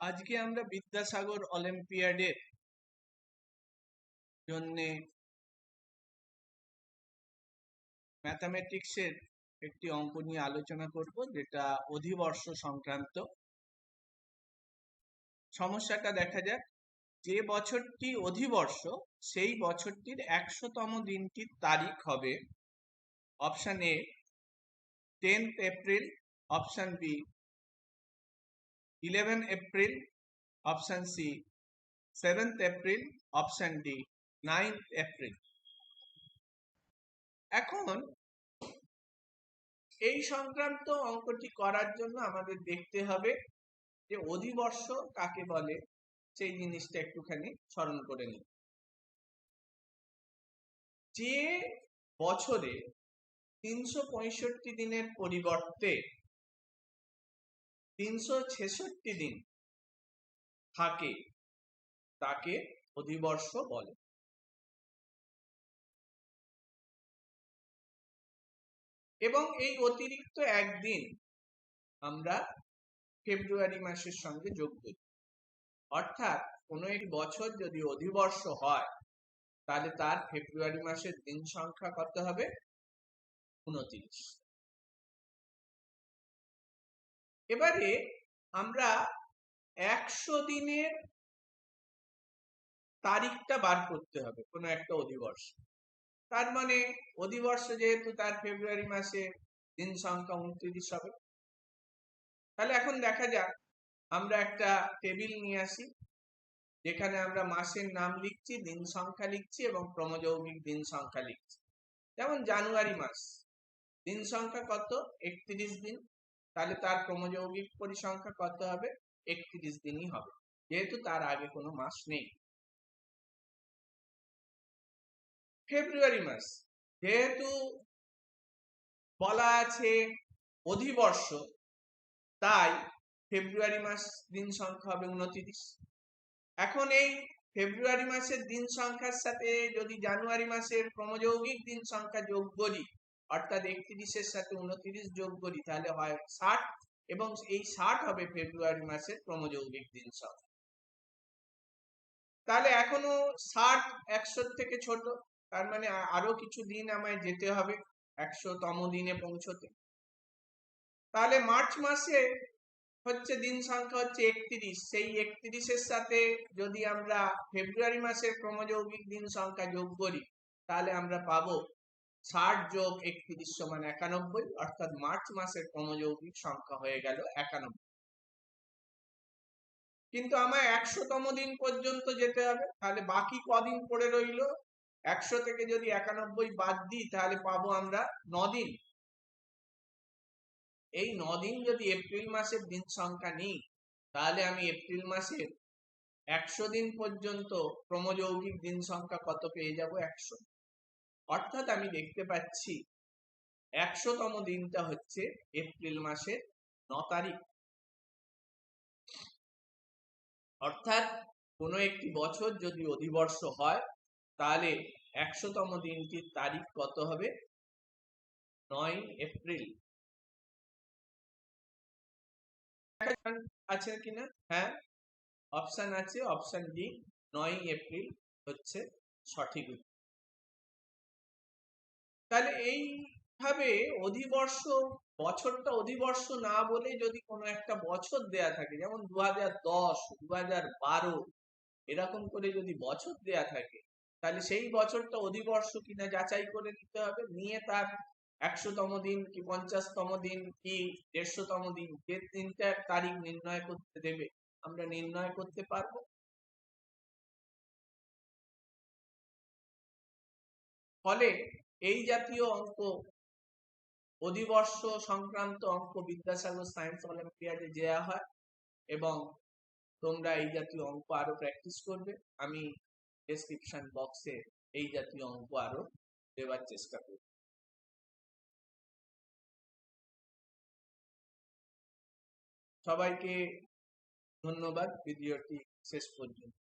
আজকে আমরা বিদ্যাসাগর অলিম্পিয়াডের জন্যে ম্যাথামেটিক্সের একটি অঙ্ক নিয়ে আলোচনা করব, যেটা অধিবর্ষ সংক্রান্ত। সমস্যাটা দেখা যাক। যে বছরটি অধিবর্ষ, সেই বছরটির একশোতম দিনটির তারিখ হবে option A, tenth April, option B eleven April option C seventh April option D ninth April এখন এই সংক্রান্ত অঙ্কটি করার জন্য আমাদের দেখতে হবে যে অধিবর্ষ কাকে বলে? সেই জিনিসটা একটুখানি স্মরণ করে নিই। যে বছরে তিনশো পঁয়ষট্টি দিনের পরিবর্তে তিনশো ছেষট্টি দিন থাকে, তাকে অধিবর্ষ বলে। এবং এই অতিরিক্ত একদিন আমরা ফেব্রুয়ারি মাসের সঙ্গে যোগ করি। অর্থাৎ কোনো এক বছর যদি অধিবর্ষ হয়, তাহলে তার ফেব্রুয়ারি মাসের দিন সংখ্যা কত হবে? উনত্রিশ এবারে আমরা একশো দিনের তারিখটা বার করতে হবে কোনো একটা অধিবর্ষ। তার মানে অধিবর্ষ যেহেতু তার ফেব্রুয়ারি মাসে দিন সংখ্যা উনত্রিশ হবে। তাহলে এখন দেখা যাক, আমরা একটা টেবিল নিয়ে আসি, যেখানে আমরা মাসের নাম লিখছি, দিন সংখ্যা লিখছি এবং ক্রমযৌগিক দিন সংখ্যা লিখছি। যেমন জানুয়ারি মাস, দিন সংখ্যা কত? একত্রিশ দিন। তাহলে তার ক্রমযৌগিক পরিসংখ্যা কত হবে? একত্রিশ দিনই হবে। যেহেতু তার আগে কোনো মাস নেই। ফেব্রুয়ারি মাস। যেহেতু বলা আছে অধিবর্ষ, তাই ফেব্রুয়ারি মাস দিন সংখ্যা হবে উনত্রিশ এখন এই ফেব্রুয়ারি মাসের দিন সংখ্যার সাথে যদি জানুয়ারি মাসের ক্রমযৌগিক দিন সংখ্যা যোগ করি অর্থাৎ একত্রিশের সাথে উনত্রিশ যোগ করি, তাহলে হয় ষাট, এবং এই ষাট হবে ফেব্রুয়ারি মাসের ক্রমযৌগিক দিন সংখ্যা তাহলে এখনও ষাট একশোর থেকে ছোট, তার মানে আরও কিছু দিন আমায় যেতে হবে একশো তম দিনে পৌঁছতে। তাহলে মার্চ মাসে হচ্ছে দিন সংখ্যা হচ্ছে একত্রিশ, সেই একত্রিশের সাথে যদি আমরা ফেব্রুয়ারি মাসের ক্রমযৌগিক দিন সংখ্যা যোগ করি, তাহলে আমরা পাবো ষাট যোগ একত্রিশ সমান একানব্বই, অর্থাৎ মার্চ মাসের ক্রমযৌগিক সংখ্যা হয়ে গেল একানব্বই। কিন্তু আমার একশোতম দিন পর্যন্ত যেতে হবে, তাহলে বাকি কদিন পড়ে রইল? একশো থেকে যদি একানব্বই বাদ দিই, তাহলে পাবো আমরা দিন এই নদিন যদি এপ্রিল মাসের দিন সংখ্যা নিই, তাহলে আমি এপ্রিল মাসের একশো দিন পর্যন্ত ক্রমযৌগিক দিন সংখ্যা কত পেয়ে যাব? একশো। অর্থাৎ আমি দেখতে পাচ্ছি একশোতম দিনটা হচ্ছে এপ্রিল মাসের ন তারিখ। অর্থাৎ কোনো একটি বছর যদি অধিবর্ষ হয়, তাহলে একশোতম দিনটির তারিখ কত হবে? নয় এপ্রিল। আছে কিনা? হ্যাঁ। অপশন আছে, অপশন ডি, নয় এপ্রিল হচ্ছে সঠিক তাহলে এইভাবে অধিবর্ষ, বছরটা অধিবর্ষ না বলে যদি কোনো একটা বছর দেয়া থাকে, যেমন দু হাজার দশ দু হাজার বারো, এরকম করে যদি বছর দেয়া থাকে, তাহলে সেই বছরটা অধিবর্ষ কিনা যাচাই করে নিতে হবে। নিয়ে তার একশোতম দিন কি পঞ্চাশতম দিন কি দেড়শোতম দিন, যে তিনটা তারিখ নির্ণয় করতে দেবে, আমরা নির্ণয় করতে পারব। ফলে এই জাতীয় অঙ্ক অধিবর্ষ সংক্রান্ত অঙ্ক বিদ্যাসাগর সায়েন্স অলিম্পিয়াডে দেওয়া হয় এবং তোমরা এই জাতীয় অঙ্ক আরও প্র্যাকটিস করবে। আমি ডেসক্রিপশন বক্সে এই জাতীয় অঙ্ক আরও দেওয়ার চেষ্টা করব। সবাইকে ধন্যবাদ। ভিডিওটি শেষ পর্যন্ত